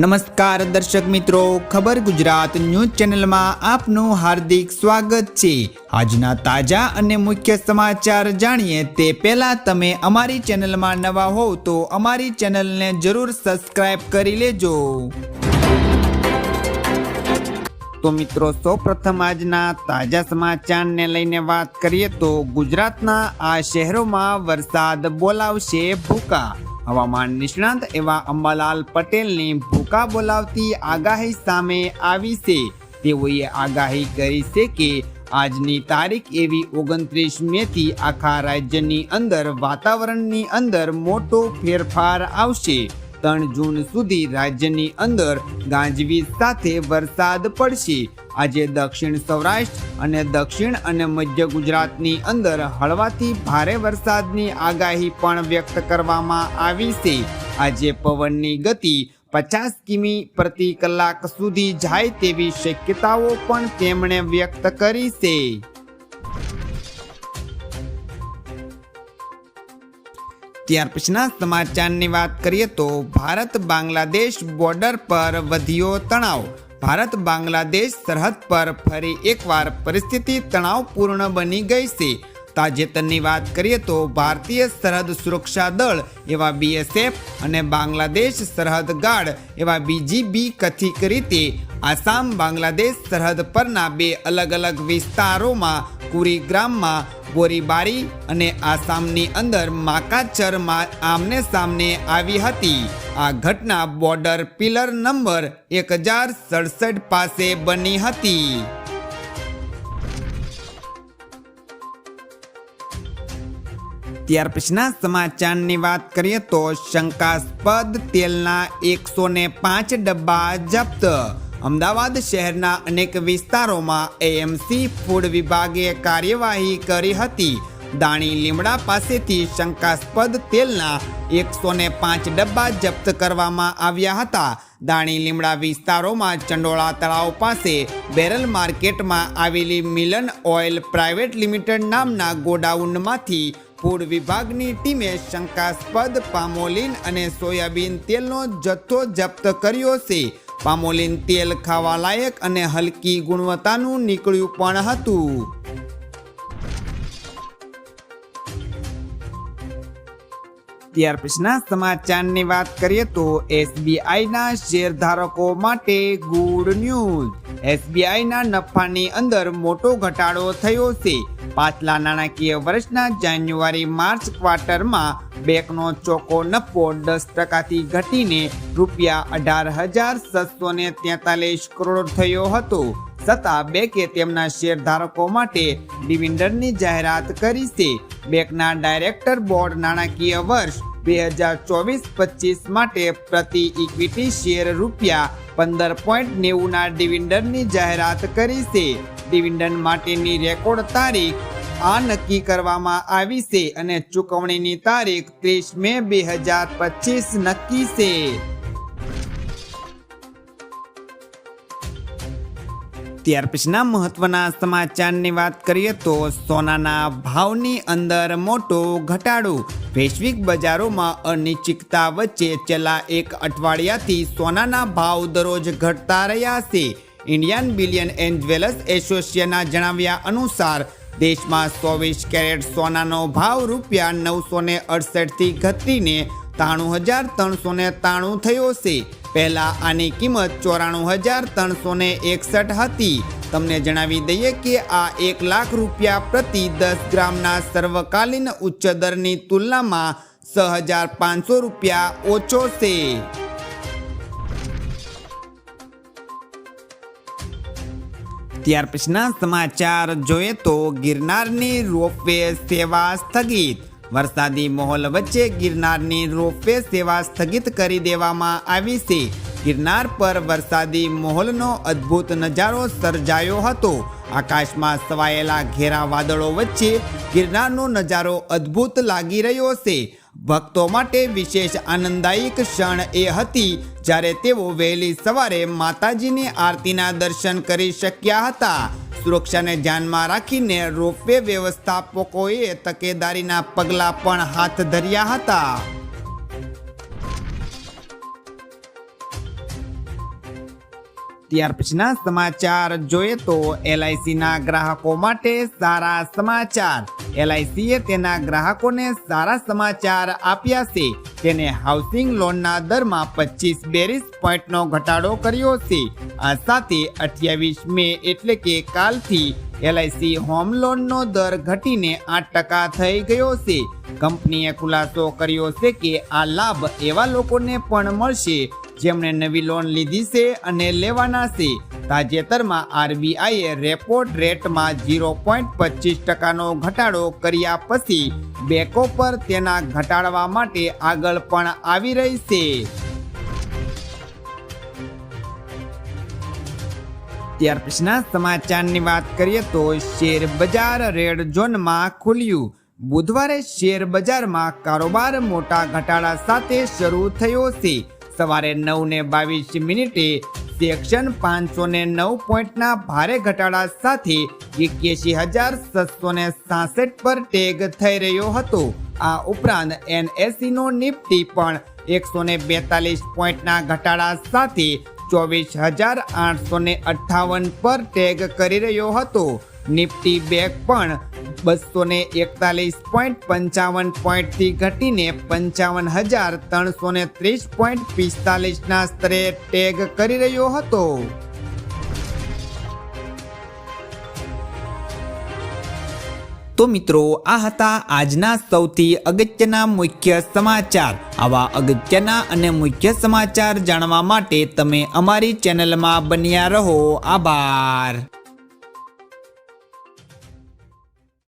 નમસ્કાર દર્શક મિત્રો, ખબર ગુજરાત ન્યૂઝ ચેનલમાં આપનું હાર્દિક સ્વાગત છે. આજના તાજા અને મુખ્ય સમાચાર જાણીએ તે પહેલા તમે અમારી ચેનલમાં નવા હોવ તો અમારી ચેનલને જરૂર સબસ્ક્રાઇબ કરી લેજો. તો મિત્રો, સૌપ્રથમ આજના તાજા સમાચારને લઈને વાત કરીએ તો ગુજરાતના આ શહેરોમાં વરસાદ બોલાવશે ભૂકા. હવામાન નિષ્ણાંત એવા અંબાલાલ પટેલની ભૂકા બોલાવતી આગાહી સામે આવી છે. તેઓએ આગાહી કરી છે કે આજની તારીખ એવી ઓગણત્રીસ મે થી આખા રાજ્યની અંદર વાતાવરણની અંદર મોટો ફેરફાર આવશે. ત્રણ જૂન સુધી રાજ્યની અંદર ગાજવીજ સાથે વરસાદ પડશે. આજે દક્ષિણ સૌરાષ્ટ્ર અને દક્ષિણ અને મધ્ય ગુજરાતની અંદર હળવાથી ભારે વરસાદની આગાહી પણ વ્યક્ત કરવામાં આવી છે. આજે પવનની ગતિ પચાસ કિમી પ્રતિ કલાક સુધી જાય તેવી શક્યતાઓ પણ તેમણે વ્યક્ત કરી છે. ત્યાર પછીના સમાચારની વાત કરીએ તો ભારત બાંગ્લાદેશ બોર્ડર પર વધ્યો તણાવ. ભારત બાંગ્લાદેશ સરહદ પર ફરી એકવાર પરિસ્થિતિ તણાવપૂર્ણ બની ગઈ છે. તાજેતરની વાત કરીએ તો ભારતીય સરહદ સુરક્ષા દળ એવા બીએસએફ અને બાંગ્લાદેશ સરહદ ગાર્ડ એવા બીજીબી કથિત રીતે આસામ, બાંગ્લાદેશ સરહદ પરના બે અલગ અલગ વિસ્તારોમાં કુરીગ્રામમાં ગોરીબારી અને આસામની અંદર માકાચરમાં આમને સામને આવી હતી. આ ઘટના બોર્ડર પિલર નંબર એક હજાર સડસઠ પાસે બની હતી. ત્યાર પછીના સમાચારની વાત કરીએ તો શંકાસ્પદ તેલના એકસો ને પાંચ ડબ્બા જપ્ત. અમદાવાદ શહેરના અનેક વિસ્તારોમાં એએમસી ફૂડ વિભાગે કાર્યવાહી કરી હતી. દાણી લીમડા પાસેથી શંકાસ્પદ તેલના એકસો ને પાંચ ડબ્બા જપ્ત કરવામાં આવ્યા હતા. દાણી લીમડા વિસ્તારોમાં ચંડોળા તળાવ પાસે બેરલ માર્કેટમાં આવેલી મિલન ઓઇલ પ્રાઇવેટ લિમિટેડ નામના ગોડાઉનમાંથી ફૂડ વિભાગની ટીમે શંકાસ્પદ પામોલિન અને સોયાબીન તેલનો જથ્થો જપ્ત કર્યો છે. પામોલિન તેલ ખાવા લાયક અને હલકી ગુણવત્તાનું નીકળ્યું પણ હતું. ત્યાર પછીના સમાચારની વાત કરીએ તો એસબીઆઈના શેરધારકો માટે ગુડ ન્યૂઝ. એસબીઆઈના નફાની અંદર મોટો ઘટાડો થયો છે. પાછલા નાણાકીય વર્ષના જાન્યુઆરી માર્ચ ક્વાર્ટરમાં બેંકનો ચોખ્ખો નફો દસ ટકાથી ઘટીને રૂપિયા અઢાર હજાર સાતસો ને તેતાલીસ કરોડ થયો હતો. છતાં બેંકે તેમના શેરધારકો માટે ડિવિડન્ડની જાહેરાત કરી છે. બેંકના ડાયરેક્ટર બોર્ડ નાણાકીય વર્ષ બે હજાર ચોવીસ પચીસ માટે પ્રતિ ઇક્વિટી શેર રૂપિયા પંદર પોઈન્ટ નેવુંના ડિવિડન્ડની જાહેરાત કરી છે. ડિવિડન્ડ માટેની રેકોર્ડ તારીખ આ નક્કી કરવામાં આવી છે અને ચૂકવણીની તારીખ ત્રીસ મે બે હજાર પચીસ નક્કી છે. ત્યાર પછીના મહત્વના સમાચારની વાત કરીએ તો સોનાના ભાવની અંદર મોટો ઘટાડો. વૈશ્વિક બજારોમાં અનિશ્ચિતતા વચ્ચે છેલ્લા એક અઠવાડિયાથી સોનાના ભાવ દરરોજ ઘટતા રહ્યા છે. ઇન્ડિયન બિલિયન એન્ડ જ્વેલર્સ એસોસિએશનના જણાવ્યા અનુસાર, દેશમાં ચોવીસ કેરેટ સોનાનો ભાવ રૂપિયા નવસો ને અડસઠથી ઘટીને ત્રાણું હજાર ત્રણસો ને ત્રાણું થયો છે. પહેલા આની કિંમત ચોરાણું હજાર ત્રણસો એકસઠ હતી. તમને જણાવી દઈએ કે આ એક લાખ રૂપિયા પ્રતિ દસ ગ્રામના સર્વકાલીન ઉચ્ચ દરની તુલનામાં છ હજાર પાંચસો રૂપિયા ઓછો છે. ત્યાર પછીના સમાચાર જોઈએ તો ગિરનારની રોપવે સેવા સ્થગિત. વરસાદી માહોલ વચ્ચે ગિરનારની રોપવે સેવા સ્થગિત કરી દેવામાં આવી છે. ગિરનાર પર વરસાદી માહોલનો અદ્ભુત નજારો સર્જાયો હતો. આકાશમાં સવાયેલા ઘેરા વાદળો વચ્ચે ગિરનારનો નજારો અદ્ભુત લાગી રહ્યો છે. ભક્તો માટે વિશેષ આનંદદાયક ક્ષણ એ હતી જ્યારે તેઓ વહેલી સવારે માતાજીની આરતીના દર્શન કરી શક્યા હતા. સુરક્ષાને ધ્યાનમાં રાખીને રોપવે વ્યવસ્થાપકોએ તકેદારીના પગલાં પણ હાથ ધર્યા હતા. ત્યાર પછીના સમાચાર જોઈએ તો એલઆઈસીના ગ્રાહકો માટે સારા સમાચાર. એલઆઈસીએ તેના ગ્રાહકોને સારા સમાચાર આપ્યા છે. તેને હાઉસિંગ લોનના દરમાં પચીસ બેરીસ પોઈન્ટનો ઘટાડો કર્યો છે. આ સાથે અઠ્યાવીસ મે એટલે કે કાલથી એલઆઈસી હોમ લોનનો દર ઘટીને આઠ ટકા થઈ ગયો છે. કંપનીએ ખુલાસો કર્યો છે કે આ લાભ એવા લોકોને પણ મળશે જેમણે નવી લોન લીધી છે અને લેવાના છે. તાજેતરમાં આરબીઆઈએ રેપો રેટમાં ઝીરો પોઈન્ટ પચીસ ટકાનો ઘટાડો કર્યા પછી બેકો પર તેના ઘટાડવા માટે આગળ પણ આવી રહી છે. ત્યાર પછીના સમાચારની વાત કરીએ તો શેર બજાર રેડ ઝોનમાં ખુલ્યું. બુધવારે શેર બજારમાં કારોબાર મોટા ઘટાડા સાથે શરૂ થયો છે. સવારે નવ ને બાવીસ મિનિટે સેક્શન પાંચસો ને નવ પોઈન્ટના ભારે ઘટાડા સાથે એક્યાસી હજાર સાતસો ને સાસઠ પર ટેગ થઈ રહ્યો હતો. આ ઉપરાંત એનએસસી નો નિફ્ટી પણ એકસો ને બેતાલીસ પોઈન્ટના ઘટાડા સાથે ચોવીસ હજાર આઠસો ને અઠ્ઠાવન પર ટેગ કરી રહ્યો હતો. નિફ્ટી બેગ પણ બસો ને એકતાલીસ પોઈન્ટ પંચાવન પોઈન્ટથી ઘટીને પંચાવન હજાર ત્રણસો ને ત્રીસ પોઈન્ટ પિસ્તાલીસના સ્તરે ટેગ કરી રહ્યો હતો. તો મિત્રો, આ હતા આજના સૌથી અગત્યના મુખ્ય સમાચાર. આવા અગત્યના અને મુખ્ય સમાચાર જાણવા માટે તમે અમારી ચેનલમાં બન્યા રહો. આભાર.